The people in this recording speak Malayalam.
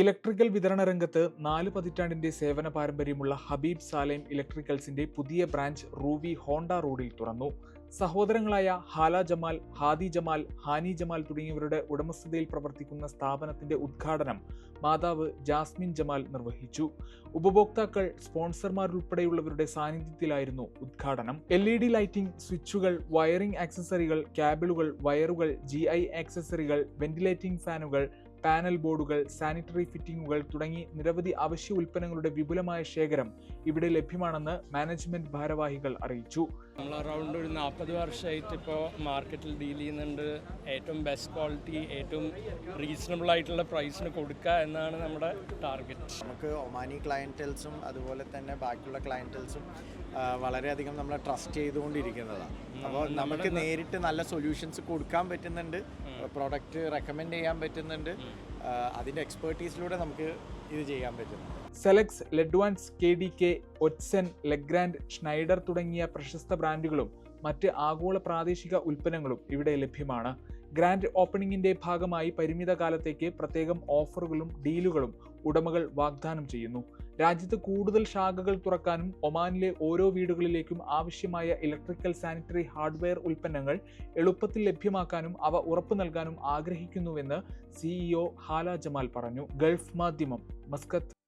ഇലക്ട്രിക്കൽ വിതരണ രംഗത്ത് നാല് പതിറ്റാണ്ടിന്റെ സേവന പാരമ്പര്യമുള്ള ഹബീബ് സാലേം ഇലക്ട്രിക്കൽസിന്റെ പുതിയ ബ്രാഞ്ച് റൂവി ഹോണ്ട റോഡിൽ തുറന്നു. സഹോദരങ്ങളായ Hala Jamal Hadi Jamal Hani Jamal തുടങ്ങിയവരുടെ ഉടമസ്ഥതയിൽ പ്രവർത്തിക്കുന്ന സ്ഥാപനത്തിന്റെ ഉദ്ഘാടനം മാതാവ് ജാസ്മിൻ ജമാൽ നിർവഹിച്ചു. ഉപഭോക്താക്കൾ സ്പോൺസർമാരുൾപ്പെടെയുള്ളവരുടെ സാന്നിധ്യത്തിലായിരുന്നു ഉദ്ഘാടനം. എൽ ഇ ഡി ലൈറ്റിംഗ് സ്വിച്ചുകൾ വയറിംഗ് ആക്സസറികൾ കേബിളുകൾ വയറുകൾ ജി ഐ ആക്സസറികൾ വെന്റിലേറ്റിംഗ് ഫാനുകൾ പാനൽ ബോർഡുകൾ സാനിറ്ററി ഫിറ്റിംഗുകൾ തുടങ്ങി നിരവധി അവശ്യ ഉൽപ്പന്നങ്ങളുടെ വിപുലമായ ശേഖരം ഇവിടെ ലഭ്യമാണെന്ന് മാനേജ്മെന്റ് ഭാരവാഹികൾ അറിയിച്ചു. നമ്മൾ അറൗണ്ട് ഒരു നാൽപ്പത് വർഷമായിട്ട് ഇപ്പോൾ മാർക്കറ്റിൽ ഡീൽ ചെയ്യുന്നുണ്ട്. ഏറ്റവും ബെസ്റ്റ് ക്വാളിറ്റി ഏറ്റവും റീസണബിൾ ആയിട്ടുള്ള പ്രൈസിന് കൊടുക്കുക എന്നാണ് നമ്മുടെ ടാർഗറ്റ് നമുക്ക് ഒമാനി ക്ലയന്റൽസും അതുപോലെ തന്നെ ബാക്കിയുള്ള ക്ലയന്റൽസും വളരെയധികം നമ്മളെ ട്രസ്റ്റ് ചെയ്തുകൊണ്ടിരിക്കുന്നതാണ്. അപ്പോൾ നമുക്ക് നേരിട്ട് നല്ല സൊല്യൂഷൻസ് കൊടുക്കാൻ പറ്റുന്നുണ്ട്. പ്രോഡക്റ്റ് റെക്കമെൻഡ് ചെയ്യാൻ പറ്റുന്നുണ്ട്. അതിന്റെ എക്സ്പേർട്ടീസിലൂടെ നമുക്ക് ഇത് ചെയ്യാൻ പറ്റുന്നു സെലക്സ് ലെഡ്വാൻസ് കെ ഡി കെ ഒറ്റ്സൻ ലെഗ്രാൻഡ് ഷ്നൈഡർ തുടങ്ങിയ പ്രശസ്ത ബ്രാൻഡുകളും മറ്റ് ആഗോള പ്രാദേശിക ഉൽപ്പന്നങ്ങളും ഇവിടെ ലഭ്യമാണ്. ഗ്രാൻഡ് ഓപ്പണിംഗിന്റെ ഭാഗമായി പരിമിത കാലത്തേക്ക് പ്രത്യേകം ഓഫറുകളും ഡീലുകളും ഉടമകൾ വാഗ്ദാനം ചെയ്യുന്നു. രാജ്യത്ത് കൂടുതൽ ശാഖകൾ തുറക്കാനും ഒമാനിലെ ഓരോ വീടുകളിലേക്കും ആവശ്യമായ ഇലക്ട്രിക്കൽ സാനിറ്ററി ഹാർഡ്വെയർ ഉൽപ്പന്നങ്ങൾ എളുപ്പത്തിൽ ലഭ്യമാക്കാനും അവ ഉറപ്പു നൽകാനും ആഗ്രഹിക്കുന്നുവെന്ന് സിഇഒ ഹാല ജമാൽ പറഞ്ഞു. Gulf Madhyamam Muscat.